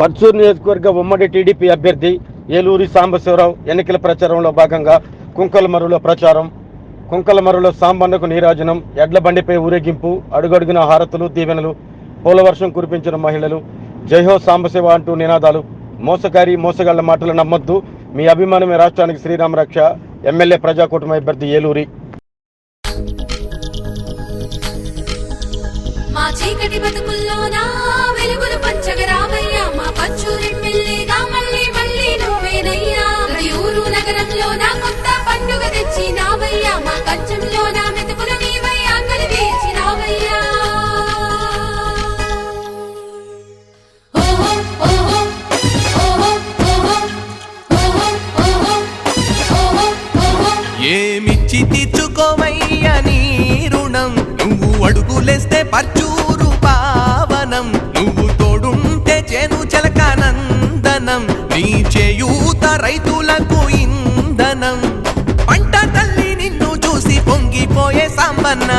పర్చూరు నియోజకవర్గ ఉమ్మడి టీడీపీ అభ్యర్థి ఏలూరి సాంబశివరావు ఎన్నికల ప్రచారంలో భాగంగా కుంకలమరులో ప్రచారం. కుంకలమరులో సాంబన్నకు నీరాజనం ఎడ్ల బండిపై ఊరేగింపు అడుగడుగున హారతులు దీవెనలు పూలవర్షం కురిపించిన మహిళలు జయహో సాంబశివ అంటూ నినాదాలు. మోసకారి మోసగాళ్ళ మాటలు నమ్మొద్దు. మీ అభిమానమే రాష్ట్రానికి శ్రీరామ రక్ష. ఎమ్మెల్యే ప్రజాకూటమి అభ్యర్థి ఏలూరి. మా చీకటి బతుకుల్లోన వెలుగులు పంచగరామయ్య ఏమిచ్చి తీర్చుకోవయ్యా నీ రుణం? నువ్వు అడుగులేస్తే పర్చూ పై చేయూత రైతులకు ఇంధనం. పంట తల్లి నిన్ను చూసి పొంగిపోయే సాంబన్న.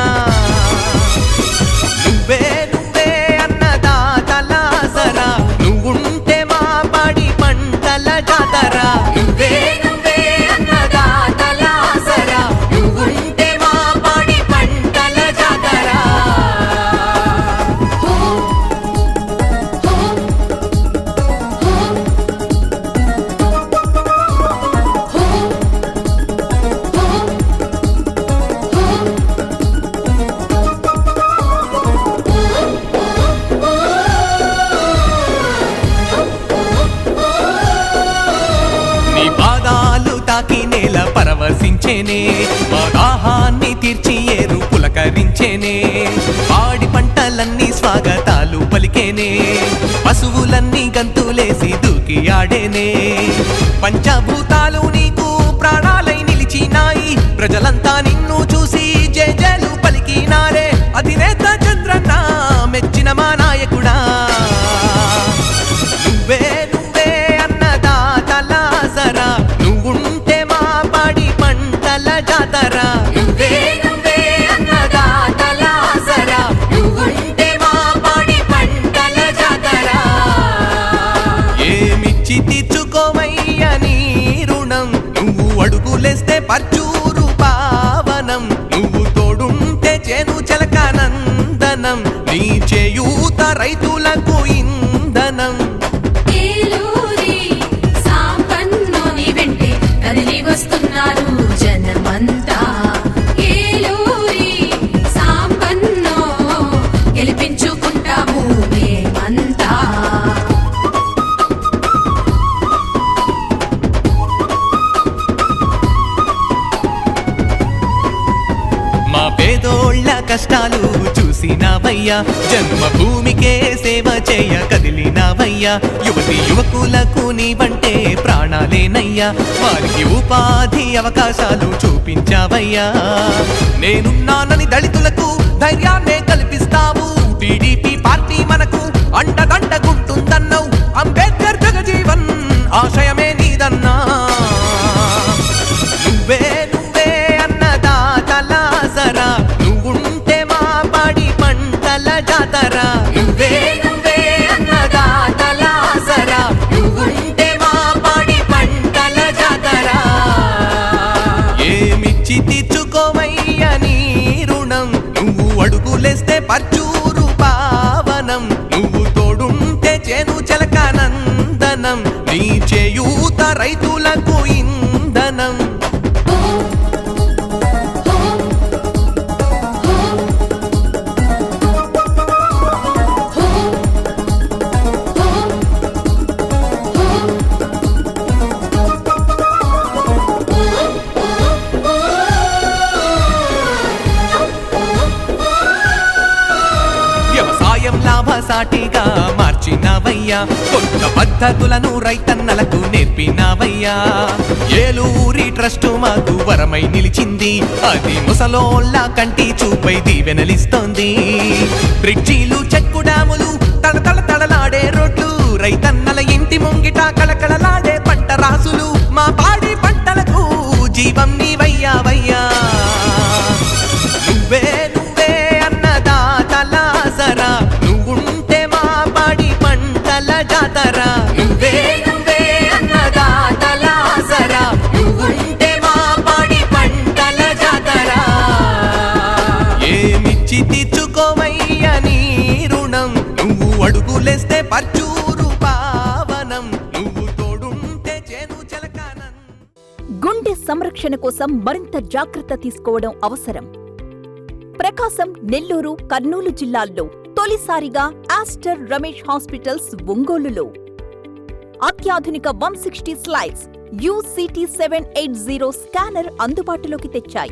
తాకి పరవశించేనే మా దాహాన్ని తీర్చి ఏరు పులకరించేనే పాడి పంటలన్నీ స్వాగతాలు పలికేనే పశువులన్నీ గంతులేసి దూకి ఆడేనే. పంచభూతాలు నీకు ప్రాణాలై నిలిచినాయి ప్రజలంతా నిన్ను అడుగులేస్తే పర్చూరు పావనం. నువ్వు తోడుంటే చేను చెలకానందనం నీ చేయూత రైతులకు ఇంత కష్టాలు చూసినావయ్యా. జన్మభూమికే సేవ చేయ కదిలినావయ్యా. యువతి యువకులకు నీవంటే ప్రాణాలేనయ్యా. వారికి ఉపాధి అవకాశాలు చూపించావయ్యా. నేనున్నానని దళితులకు ధైర్యాన్నే కల్పిస్తావు. టీడీపీ పార్టీ మనకు అండదండగుంటుందన్నావు తోడుంటే చేను చెలక నందనం. నీ చేయూత రైతులకు ఇంత వ్యవసాయం మార్చినవయ్యా. కొత్త పద్ధతులను రైతన్నలకు నేర్పినవయ్యా. ఏలూరి ట్రస్ట్ మాకు వరమై నిలిచింది. అది ముసలోళ్ళ కంటి చూపై దీవెనలిస్తోంది. బ్రిడ్జీలు చెక్కు డాములు తడతడ తడలాడే రోడ్లు రైతన్నల ఇంటి ముందు రుణం. నువ్వు అడుగులేస్తే పర్చూరు పావనం. నువ్వు తోడుంటే చేను చెలకానం. గుండె సంరక్షణ కోసం మరింత జాగ్రత్త తీసుకోవడం అవసరం. ప్రకాశం నెల్లూరు కర్నూలు జిల్లాల్లో తొలిసారిగా ఆస్టర్ రమేష్ హాస్పిటల్స్ ఒంగోలులో. అత్యాధునిక one sixty slides UCT seven eight zero scanner అందుబాటులోకి తెచ్చాయి.